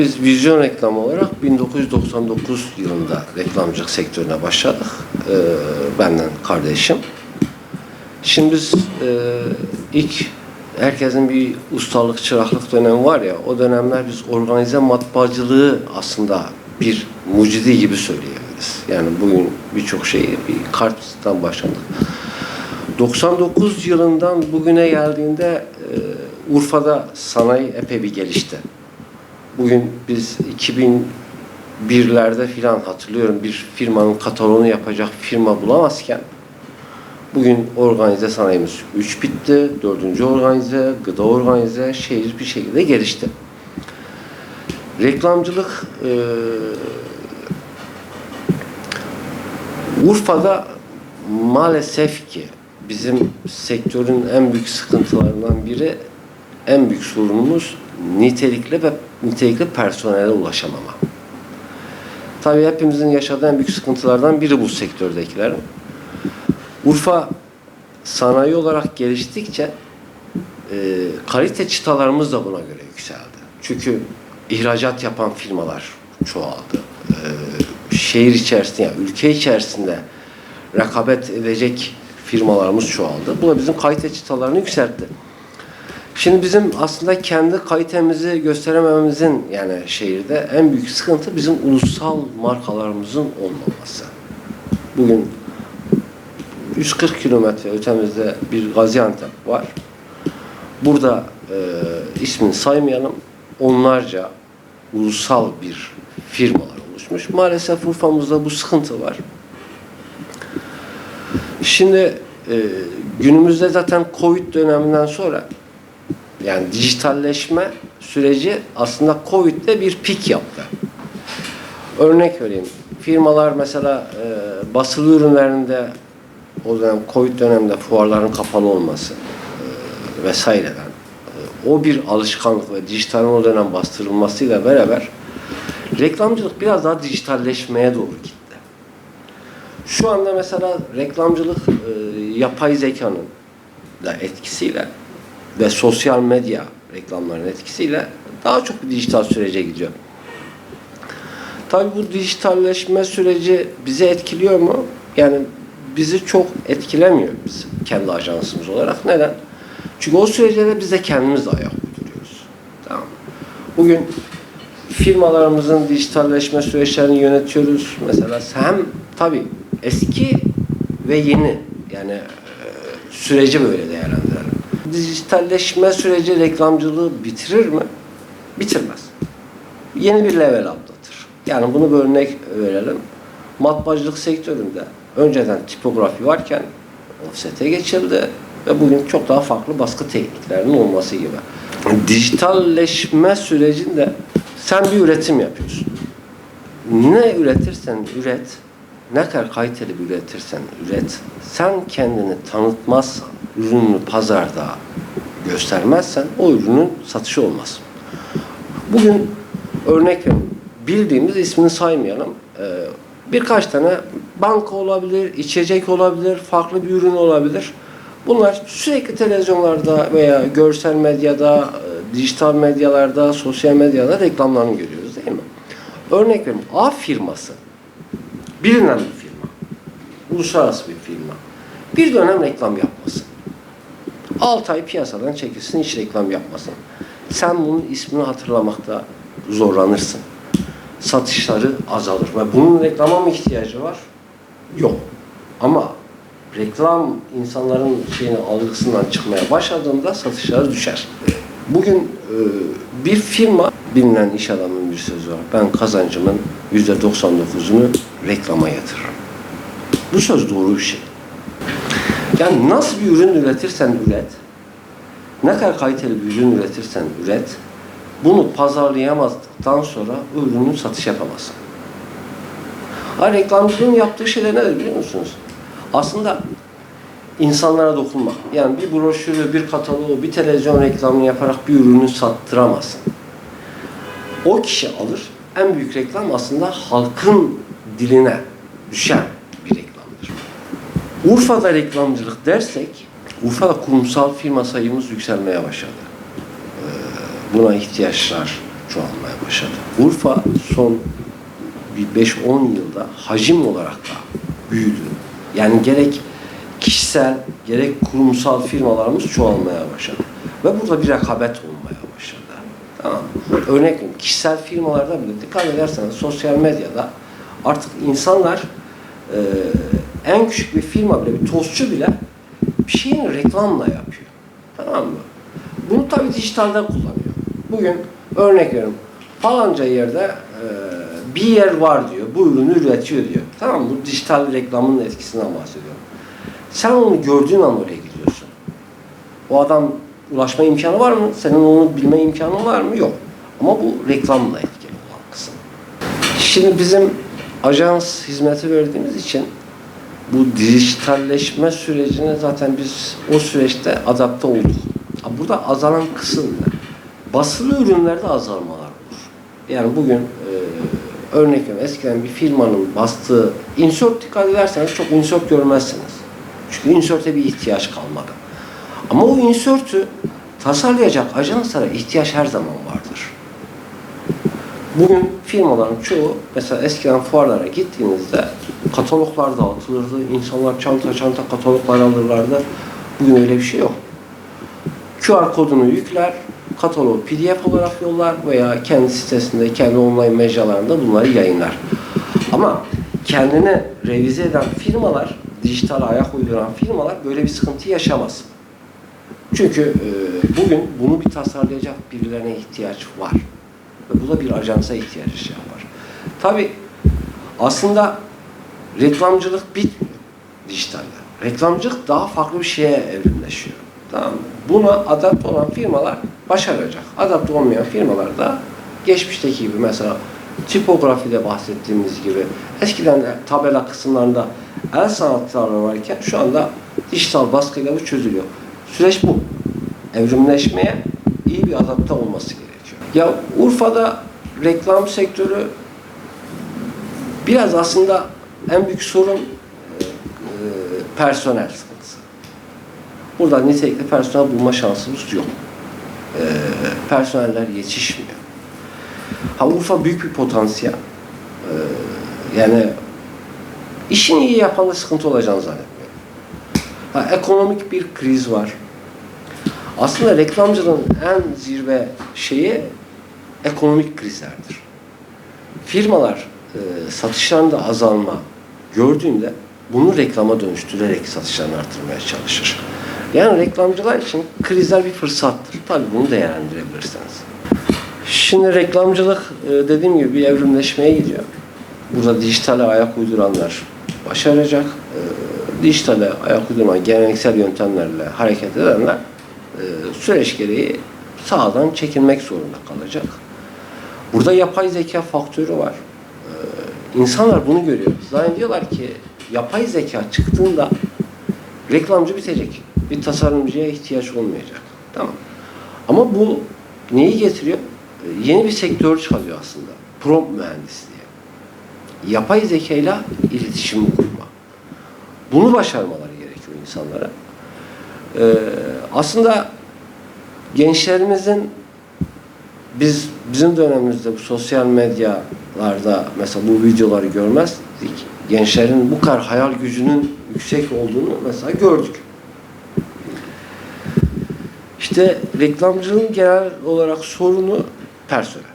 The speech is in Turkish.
biz vizyon reklamı olarak 1999 yılında reklamcılık sektörüne başladık. Ee, benden kardeşim. Şimdi biz e, ilk herkesin bir ustalık, çıraklık dönemi var ya, o dönemler biz organize matbaacılığı aslında bir mucidi gibi söyleyebiliriz. Yani bugün birçok şeyi bir karttan başladık. 99 yılından bugüne geldiğinde e, Urfa'da sanayi epey bir gelişti. Bugün biz 2001'lerde filan hatırlıyorum bir firmanın kataloğunu yapacak firma bulamazken bugün organize sanayimiz 3 bitti, 4. organize, gıda organize, şehir bir şekilde gelişti. Reklamcılık e, Urfa'da maalesef ki bizim sektörün en büyük sıkıntılarından biri, en büyük sorunumuz nitelikli ve nitelikli personele ulaşamama. Tabii hepimizin yaşadığı en büyük sıkıntılardan biri bu sektördekilerin. Urfa sanayi olarak geliştikçe e, kalite çıtalarımız da buna göre yükseldi. Çünkü ihracat yapan firmalar çoğaldı. E, şehir içerisinde, yani ülke içerisinde rekabet edecek firmalarımız çoğaldı. Bu da bizim kalite çıtalarını yükseltti. Şimdi bizim aslında kendi kalitemizi gösteremememizin yani şehirde en büyük sıkıntı bizim ulusal markalarımızın olmaması. Bugün 140 kilometre ötemizde bir Gaziantep var. Burada e, ismini saymayalım. Onlarca ulusal bir firmalar oluşmuş. Maalesef Urfa'mızda bu sıkıntı var. Şimdi e, günümüzde zaten Covid döneminden sonra yani dijitalleşme süreci aslında Covid'de bir pik yaptı. Örnek vereyim. Firmalar mesela e, basılı ürünlerinde o dönem Covid döneminde fuarların kapalı olması e, vesaireden e, o bir alışkanlık ve dijitalin o dönem bastırılmasıyla beraber reklamcılık biraz daha dijitalleşmeye doğru gitti. Şu anda mesela reklamcılık e, yapay zekanın da etkisiyle ve sosyal medya reklamların etkisiyle daha çok bir dijital sürece gidiyor. Tabii bu dijitalleşme süreci bizi etkiliyor mu? Yani bizi çok etkilemiyor biz kendi ajansımız olarak. Neden? Çünkü o sürece de biz de kendimiz de ayak uyduruyoruz. Tamam. Bugün firmalarımızın dijitalleşme süreçlerini yönetiyoruz. Mesela hem tabii eski ve yeni yani e, süreci böyle değerlendirelim. Dijitalleşme süreci reklamcılığı bitirir mi? Bitirmez. Yeni bir level atlatır. Yani bunu bir örnek verelim. Matbaacılık sektöründe önceden tipografi varken offset'e geçildi ve bugün çok daha farklı baskı tekniklerinin olması gibi. Dijitalleşme sürecinde sen bir üretim yapıyorsun. Ne üretirsen üret, ne kadar kaliteli bir üretirsen üret, sen kendini tanıtmazsan, ürününü pazarda göstermezsen o ürünün satışı olmaz. Bugün örnek bildiğimiz ismini saymayalım. Ee, birkaç tane banka olabilir, içecek olabilir, farklı bir ürün olabilir. Bunlar sürekli televizyonlarda veya görsel medyada, e, dijital medyalarda, sosyal medyada reklamlarını görüyoruz değil mi? Örnek veriyorum, A firması bilinen bir firma, uluslararası bir firma bir dönem reklam yapmasın. 6 ay piyasadan çekilsin, hiç reklam yapmasın. Sen bunun ismini hatırlamakta zorlanırsın. Satışları azalır. Ve bunun reklama mı ihtiyacı var? Yok. Ama reklam insanların şeyini algısından çıkmaya başladığında satışları düşer. Bugün e, bir firma bilinen iş adamının bir sözü var. Ben kazancımın yüzde 99'unu reklama yatırırım. Bu söz doğru bir şey. Yani nasıl bir ürün üretirsen üret, ne kadar kaliteli bir ürün üretirsen üret, bunu pazarlayamazdıktan sonra ürünün satış yapamazsın. Ha reklamcılığın yaptığı şeyler nedir biliyor musunuz? Aslında insanlara dokunmak. Yani bir broşürü, bir kataloğu, bir televizyon reklamını yaparak bir ürünü sattıramazsın. O kişi alır. En büyük reklam aslında halkın diline düşen. Urfa'da reklamcılık dersek, Urfa'da kurumsal firma sayımız yükselmeye başladı. Ee, Buna ihtiyaçlar çoğalmaya başladı. Urfa son bir 5-10 yılda hacim olarak da büyüdü. Yani gerek kişisel gerek kurumsal firmalarımız çoğalmaya başladı. Ve burada bir rekabet olmaya başladı. Tamam? Örnek kişisel firmalarda bile dikkat ederseniz sosyal medyada artık insanlar e, en küçük bir firma bile, bir tostçu bile bir şeyin reklamla yapıyor. Tamam mı? Bunu tabii dijitalde kullanıyor. Bugün örnek veriyorum. Falanca yerde e, bir yer var diyor. Bu ürünü üretiyor diyor. Tamam mı? Bu dijital reklamın etkisinden bahsediyorum. Sen onu gördüğün an oraya gidiyorsun. O adam ulaşma imkanı var mı? Senin onu bilme imkanın var mı? Yok. Ama bu reklamla etkili olan kısım. Şimdi bizim ajans hizmeti verdiğimiz için bu dijitalleşme sürecine zaten biz o süreçte adapte olduk. Burada azalan kısım ne? Basılı ürünlerde azalmalar olur. Yani bugün e, örnek veriyorum eskiden bir firmanın bastığı insert dikkat ederseniz çok insert görmezsiniz. Çünkü insert'e bir ihtiyaç kalmadı. Ama o insert'ü tasarlayacak ajanslara ihtiyaç her zaman vardır. Bugün firmaların çoğu mesela eskiden fuarlara gittiğinizde kataloglar dağıtılırdı. İnsanlar çanta çanta kataloglar alırlardı. Bugün öyle bir şey yok. QR kodunu yükler, katalogu PDF olarak yollar veya kendi sitesinde, kendi online mecralarında bunları yayınlar. Ama kendini revize eden firmalar, dijital ayak uyduran firmalar böyle bir sıkıntı yaşamaz. Çünkü bugün bunu bir tasarlayacak birilerine ihtiyaç var. Ve bu da bir ajansa ihtiyaç şey yapar. Tabi aslında reklamcılık bitmiyor dijitalde. Reklamcılık daha farklı bir şeye evrimleşiyor. Tamam? Buna adapte olan firmalar başaracak. Adapte olmayan firmalar da geçmişteki gibi mesela tipografide bahsettiğimiz gibi eskiden de tabela kısımlarında el sanatları varken şu anda dijital baskıyla bu çözülüyor. Süreç bu. Evrimleşmeye iyi bir adapte olması gerekiyor. Ya Urfa'da reklam sektörü biraz aslında en büyük sorun e, personel sıkıntısı. Burada nitelikli personel bulma şansımız yok. E, personeller yetişmiyor. Ha Urfa büyük bir potansiyel. E, yani işini iyi yapanda sıkıntı olacağını zannetmiyorum. Ha, ekonomik bir kriz var. Aslında reklamcılığın en zirve şeyi ekonomik krizlerdir. Firmalar e, satışlarında azalma gördüğünde bunu reklama dönüştürerek satışlarını artırmaya çalışır. Yani reklamcılar için krizler bir fırsattır. Tabii bunu değerlendirebilirsiniz. Şimdi reklamcılık e, dediğim gibi bir evrimleşmeye gidiyor. Burada dijitale ayak uyduranlar başaracak. E, dijitale ayak uyduran geleneksel yöntemlerle hareket edenler e, süreç gereği sağdan çekilmek zorunda kalacak. Burada yapay zeka faktörü var. Ee, insanlar bunu görüyor. Zannediyorlar ki yapay zeka çıktığında reklamcı bitecek. Bir tasarımcıya ihtiyaç olmayacak. Tamam. Ama bu neyi getiriyor? Ee, yeni bir sektör çıkarıyor aslında. Prompt mühendisliği. Yapay zekayla iletişim kurma. Bunu başarmaları gerekiyor insanlara. Ee, aslında gençlerimizin biz bizim dönemimizde bu sosyal medyalarda mesela bu videoları görmezdik. Gençlerin bu kadar hayal gücünün yüksek olduğunu mesela gördük. İşte reklamcılığın genel olarak sorunu personel.